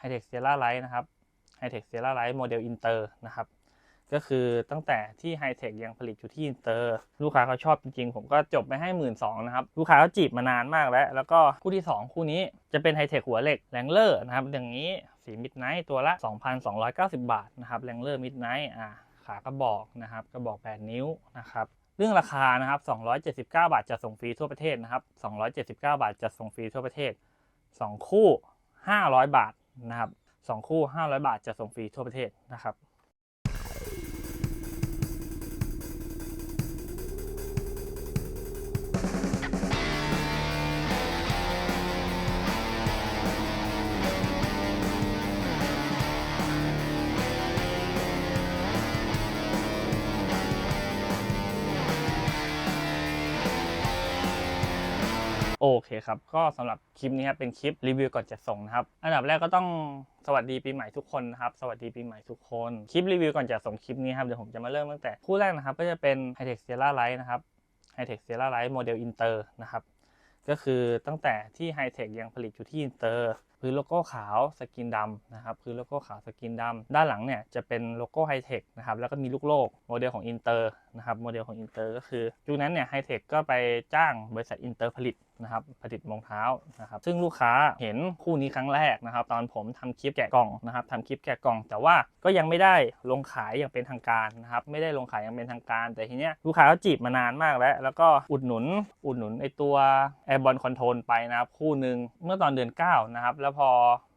h i t e c h Sierra Light นะครับ h i t e c h Sierra Light โมเดลอินเตอร์นะครับ ก็คือตั้งแต่ที่ h i t e c h ยังผลิตอยู่ที่อินเตอร์ ลูกค้าเขาชอบจริงๆ ผมก็จบไปให้หมื่นสองนะครับ ลูกค้าเขาจีบมานานมากแล้ว แล้วก็คู่ที่ 2 คู่นี้จะเป็น h i t e c h หัวเหล็กแรงเลอร์นะครับ อย่างนี้สีมิดไนท์ตัวละ 2,290 บาทนะครับแรงเลอร์มิดไนท์อ่าขากระบอกนะครับกระบอก 8 นิ้วนะครับเรื่องราคานะครับ279 บาทจะส่งฟรีทั่วประเทศนะครับ279 บาทจะส่งฟรีทั่วประเทศ 2 คู่ 500 บาท นะครับสองคู่ 500 บาทจะส่งฟรีทั่วประเทศนะครับ โอเคครับ ก็สำหรับคลิปนี้ครับเป็นคลิปรีวิวก่อนจะส่งนะครับ อันดับแรกก็ต้องสวัสดีปีใหม่ทุกคนนะครับ สวัสดีปีใหม่ทุกคน คลิปรีวิวก่อนจะส่งคลิปนี้ครับ เดี๋ยวผมจะมาเริ่มตั้งแต่คู่แรกนะครับ ก็จะเป็น h i t e c h Sierra Light นะครับ h i t e c h Sierra Light โมเดลอินเตอร์นะครับ ก็คือตั้งแต่ที่ h i t e c h ยังผลิตอยู่ที่อินเตอร์พื้นโลโก้ขาวสกินดำนะครับพื้นโลโก้ขาวสกินดำด้านหลังเนี่ยจะเป็นโลโก้ h i t e c h นะครับแล้วก็มีลูกโลกโมเดลของอินเตอร์นะครับโมเดลของอินเตอร์ก็คือยุคนั้นเนี่ย h i t e c h ก็ไปจ้างบริษัทอินเตอร์ผลิต นะครับผลิตรองเท้านะครับซึ่งลูกค้าเห็นคู่นี้ครั้งแรกนะครับ ตอนผมทำคลิปแกะกล่องนะครับทำคลิปแกะกล่อง แต่ว่าก็ยังไม่ได้ลงขายอย่างเป็นทางการนะครับไม่ได้ลงขายอย่างเป็นทางการ แต่ทีเนี้ยลูกค้าก็จีบมานานมากแล้ว แล้วก็อุดหนุนอุดหนุนไอตัว Airbon Control ไปนะครับคู่หนึ่งเมื่อตอนเดือน9นะครับแล้วพอ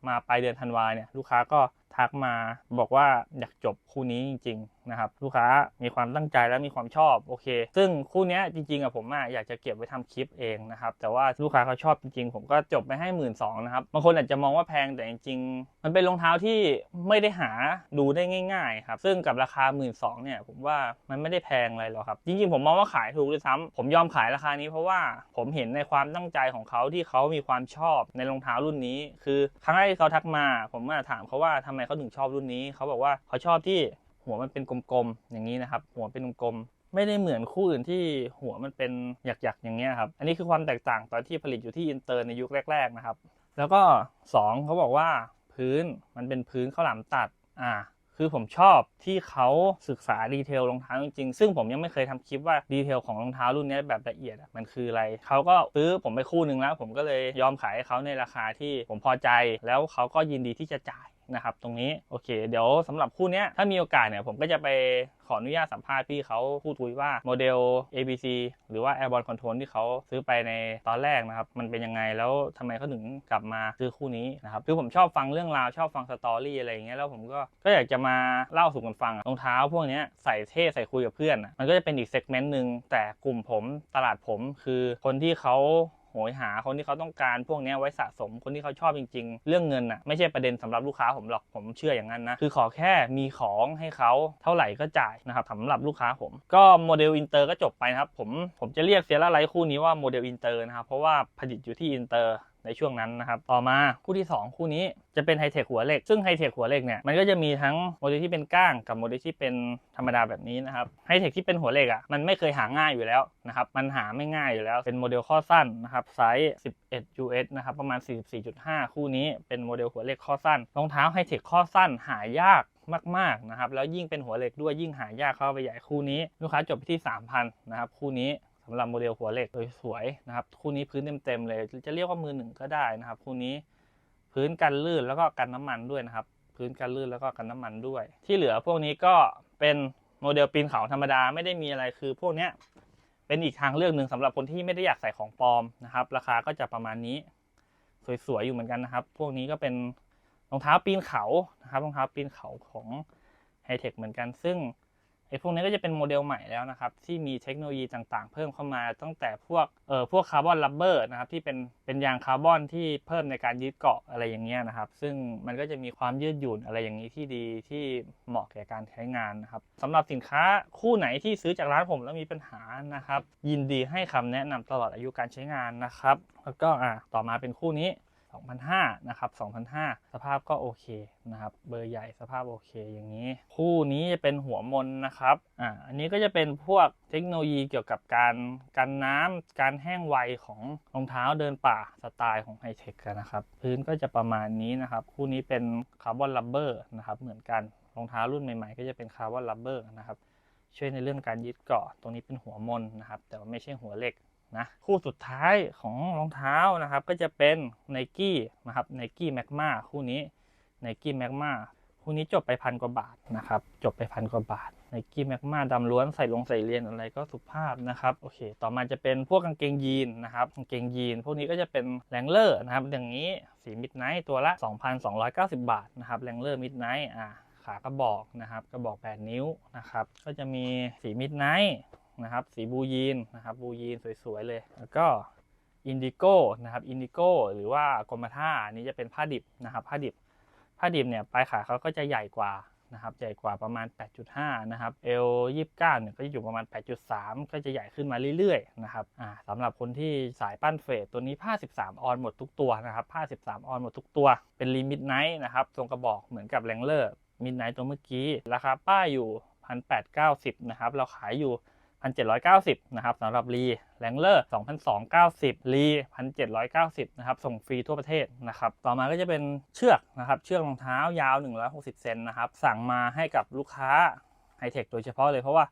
มาปลายเดือนธันวาเนี่ยลูกค้าก็ทักมาบอกว่าอยากจบคู่นี้จริง ๆนะครับลูกค้ามีความตั้งใจและมีความชอบโอเค ซึ่งคู่นี้จริงๆอะผมอะอยากจะเก็บไว้ทำคลิปเองนะครับแต่ว่าลูกค้าเขาชอบจริงๆ ผมก็จบไปให้หมื่นสองนะครับบางคนอาจจะมองว่าแพงแต่จริงๆ มันเป็นรองเท้าที่ไม่ได้หาดูได้ง่ายๆครับซึ่งกับราคาหมื่นสองเนี่ยผมว่ามันไม่ได้แพงอะไรหรอกครับจริงๆ ผมมองว่าขายถูกด้วยซ้ำผมยอมขายราคานี้เพราะว่าผมเห็นในความตั้งใจของเขาที่เขามีความชอบในรองเท้ารุ่นนี้ คือครั้งแรกที่เขาทักมา ผมมาถามเขาว่าทำไมเขาถึงชอบรุ่นนี้เขาบอกว่าเขาชอบที่ หัวมันเป็นกลมๆอย่างนี้นะครับ หัวเป็นกลมๆไม่ได้เหมือนคู่อื่นที่หัวมันเป็นหยักๆอย่างเงี้ยครับ อันนี้คือความแตกต่างตอนที่ผลิตอยู่ที่อินเตอร์ในยุคแรก ๆนะครับ แล้วก็สองเขาบอกว่าพื้นมันเป็นพื้นข้าวหลามตัดอ่าคือผมชอบที่เขาศึกษาดีเทลรองเท้าจริงๆ ซึ่งผมยังไม่เคยทำคลิปว่าดีเทลของรองเท้ารุ่นนี้แบบละเอียดมันคืออะไร เขาก็ซื้อผมไปคู่หนึ่งแล้ว ผมก็เลยยอมขายให้เขาในราคาที่ผมพอใจ แล้วเขาก็ยินดีที่จะจ่าย นะครับตรงนี้โอเค เดี๋ยวสำหรับคู่นี้ถ้ามีโอกาสเนี่ยผมก็จะไปขออนุญาตสัมภาษณ์พี่เขาพูดคุยว่าโมเดล ABC หรือว่า Airborne Control ที่เขาซื้อไปในตอนแรกนะครับ มันเป็นยังไงแล้วทำไมเขาถึงกลับมาซื้อคู่นี้นะครับคือผมชอบฟังเรื่องราวชอบฟังสตอรี่อะไรอย่างเงี้ยแล้วผมก็ก็อยากจะมาเล่าสู่กันฟังรองเท้าพวกนี้ใส่เท่ใส่คุยกับเพื่อนมันก็จะเป็นอีกเซกเมนต์หนึ่งแต่กลุ่มผมตลาดผมคือคนที่เขา โหยหาคนที่เขาต้องการพวกนี้ไว้สะสมคนที่เขาชอบจริง ๆ เรื่องเงินอะไม่ใช่ประเด็นสำหรับลูกค้าผมหรอกผมเชื่ออย่างนั้นนะคือขอแค่มีของให้เขาเท่าไหร่ก็จ่ายนะครับสำหรับลูกค้าผม ก็โมเดลอินเตอร์ก็จบไปนะครับผมผมจะเรียกเซียร่าไลท์คู่นี้ว่าโมเดลอินเตอร์นะครับเพราะว่าผลิตอยู่ที่อินเตอร์ ในช่วงนั้นนะครับ ต่อมาคู่ที่ 2 คู่นี้จะเป็นไฮเทคหัวเหล็ก ซึ่งไฮเทคหัวเหล็กเนี่ยมันก็จะมีทั้งโมเดลที่เป็นก้างกับโมเดลที่เป็นธรรมดาแบบนี้นะครับไฮเทคที่เป็นหัวเหล็กอะมันไม่เคยหาง่ายอยู่แล้วนะครับมันหาไม่ง่ายอยู่แล้วเป็นโมเดลข้อสั้นนะครับไซส์ 11 US นะครับประมาณ 44.5 คู่นี้เป็นโมเดลหัวเหล็กข้อสั้นรองเท้าไฮเทคข้อสั้นหายากมากๆนะครับแล้วยิ่งเป็นหัวเหล็กด้วยยิ่งหายากเข้าไปใหญ่คู่นี้ ลูกค้าจบที่ 3,000นะครับคู่นี้ สำหรับโมเดลหัวเหล็กสวยๆนะครับคู่นี้พื้นเต็มๆเลย จะเรียกว่ามือหนึ่งก็ได้นะครับคู่นี้พื้นกันลื่นแล้วก็กันน้ำมันด้วยนะครับ พื้นกันลื่นแล้วก็กันน้ำมันด้วย ที่เหลือพวกนี้ก็เป็นโมเดลปีนเขาธรรมดาไม่ได้มีอะไรคือพวกเนี้ยเป็นอีกทางเลือกหนึ่งสำหรับคนที่ไม่ได้อยากใส่ของปลอมนะครับ ราคาก็จะประมาณนี้ สวยๆอยู่เหมือนกันนะครับ พวกนี้ก็เป็นรองเท้าปีนเขานะครับรองเท้าปีนเขาของไฮเทคเหมือนกัน ซึ่ง ไอ้พวกนี้ก็จะเป็นโมเดลใหม่แล้วนะครับที่มีเทคโนโลยีต่างๆ เพิ่มเข้ามาตั้งแต่พวกเอ่อพวกคาร์บอนลับเบอร์นะครับที่เป็นเป็นยางคาร์บอนที่เพิ่มในการยึดเกาะอะไรอย่างเงี้ยนะครับ ซึ่งมันก็จะมีความยืดหยุ่นอะไรอย่างนี้ที่ดีที่เหมาะแก่การใช้งานนะครับสำหรับสินค้าคู่ไหนที่ซื้อจากร้านผมแล้วมีปัญหานะครับ ยินดีให้คำแนะนำตลอดอายุการใช้งานนะครับ แล้วก็อะต่อมาเป็นคู่นี้ 2,500นะครับ2,500สภาพก็โอเคนะครับเบอร์ใหญ่สภาพโอเคอย่างนี้ คู่นี้จะเป็นหัวมนนะครับอ่าอันนี้ก็จะเป็นพวกเทคโนโลยีเกี่ยวกับการกันน้ำการแห้งไวของรองเท้าเดินป่าสไตล์ของไฮเทคนะครับพื้นก็จะประมาณนี้นะครับ คู่นี้เป็นคาร์บอนลับเบอร์นะครับเหมือนกันรองเท้ารุ่นใหม่ๆ ก็จะเป็นคาร์บอนลับเบอร์นะครับช่วยในเรื่องการยึดเกาะตรงนี้เป็นหัวมนนะครับ แต่ว่าไม่ใช่หัวเหล็ก นะคู่สุดท้ายของรองเท้านะครับก็จะเป็น n i กี้นะครับ n i กี้แมกมาคู่นี้ n i กี้แมกมาคู่นี้จบไปพันกว่าบาทนะครับจบไปพันกว่าบาท n i กี้แมกมาดำล้วนใส่ลงใส่เรียนอะไรก็สุภาพนะครับโอเค ต่อมาจะเป็นพวกกางเกงยีนนะครับกางเกงยีน พวกนี้ก็จะเป็นแรงเลอร์นะครับอย่างนี้สีมิดไนท์ตัวละ 2,290 บาทนะครับแรงเลอร์มิดไนท์อ่าขากระบอกนะครับกระบอก 8 นิ้วนะครับก็จะมีสีมิดไนท์ นะครับ สีบูยีนนะครับบูยีนสวยๆเลย แล้วก็อินดิโก้นะครับอินดิโก้หรือว่ากรมท่าอันนี้จะเป็นผ้าดิบนะครับผ้าดิบผ้าดิบเนี่ยปลายขาเขาก็จะใหญ่กว่านะครับใหญ่กว่าประมาณ 8.5 นะครับเอล29เนี่ยก็จะอยู่ประมาณ 8.3 ก็จะใหญ่ขึ้นมาเรื่อยๆนะครับอ่าสำหรับคนที่สายปั้นเฟสตัวนี้ผ้า 13 ออนหมดทุกตัวนะครับผ้า 13 ออนหมดทุกตัว เป็นลิมิตไนท์นะครับทรงกระบอกเหมือนกับแรงเลอร์มิดไนท์ตัวเมื่อกี้ ราคาป้ายอยู่ 1,890 นะครับเราขายอยู่ 1,790นะครับสำหรับรีแรงเลอร์2,290รี1,790นะครับส่งฟรีทั่วประเทศนะครับต่อมาก็จะเป็นเชือกนะครับเชือกรองเท้ายาว 160 เซนนะครับสั่งมาให้กับลูกค้าไฮเทคโดยเฉพาะเลยเพราะว่า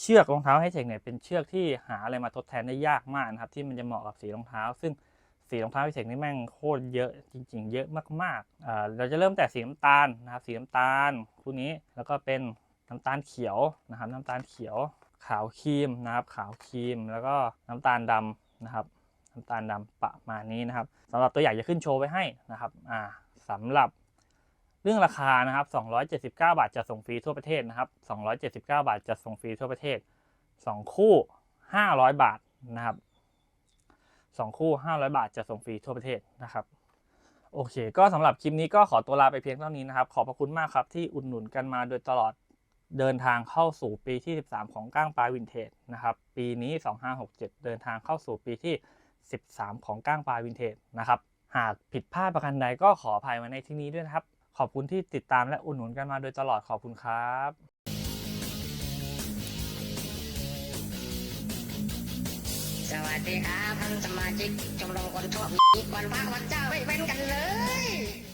เชือกรองเท้าไฮเทคเนี่ยเป็นเชือกที่หาอะไรมาทดแทนได้ยากมากนะครับที่มันจะเหมาะกับสีรองเท้า ซึ่งสีรองเท้าไฮเทคนี่แม่งโคตรเยอะจริง ๆ เยอะมากๆเราจะเริ่มแต่สีน้ำตาลนะครับสีน้ำตาลคู่นี้แล้วก็เป็นน้ำตาลเขียวนะครับน้ำตาลเขียว ขาวครีมนะครับ ขาวครีมแล้วก็น้ำตาลดำนะครับ น้ำตาลดำประมาณนี้นะครับสำหรับตัวอย่างจะขึ้นโชว์ไว้ให้นะครับอ่าสำหรับเรื่องราคานะครับ 279 บาทจะส่งฟรีทั่วประเทศนะครับ 279 บาทจะส่งฟรีทั่วประเทศ 2 คู่ 500 บาทนะครับ 2 คู่ 500 บาทจะส่งฟรีทั่วประเทศนะครับ โอเค ก็สำหรับคลิปนี้ก็ขอตัวลาไปเพียงเท่านี้นะครับ ขอบพระคุณมากครับที่อุดหนุนกันมาโดยตลอด เดินทางเข้าสู่ปีที่ 13 ของก้างปลาวินเทจนะครับ ปีนี้ 2567 เดินทางเข้าสู่ปีที่ 13 ของก้างปลาวินเทจนะครับ หากผิดพลาดประการใดก็ขออภัยมาในที่นี้ด้วยนะครับ ขอบคุณที่ติดตามและอุดหนุนกันมาโดยตลอดขอบคุณครับสวัสดีครับท่านสมาชิกชมรมคนชอบมีวันพระวันเจ้าไม่เว้นกันเลย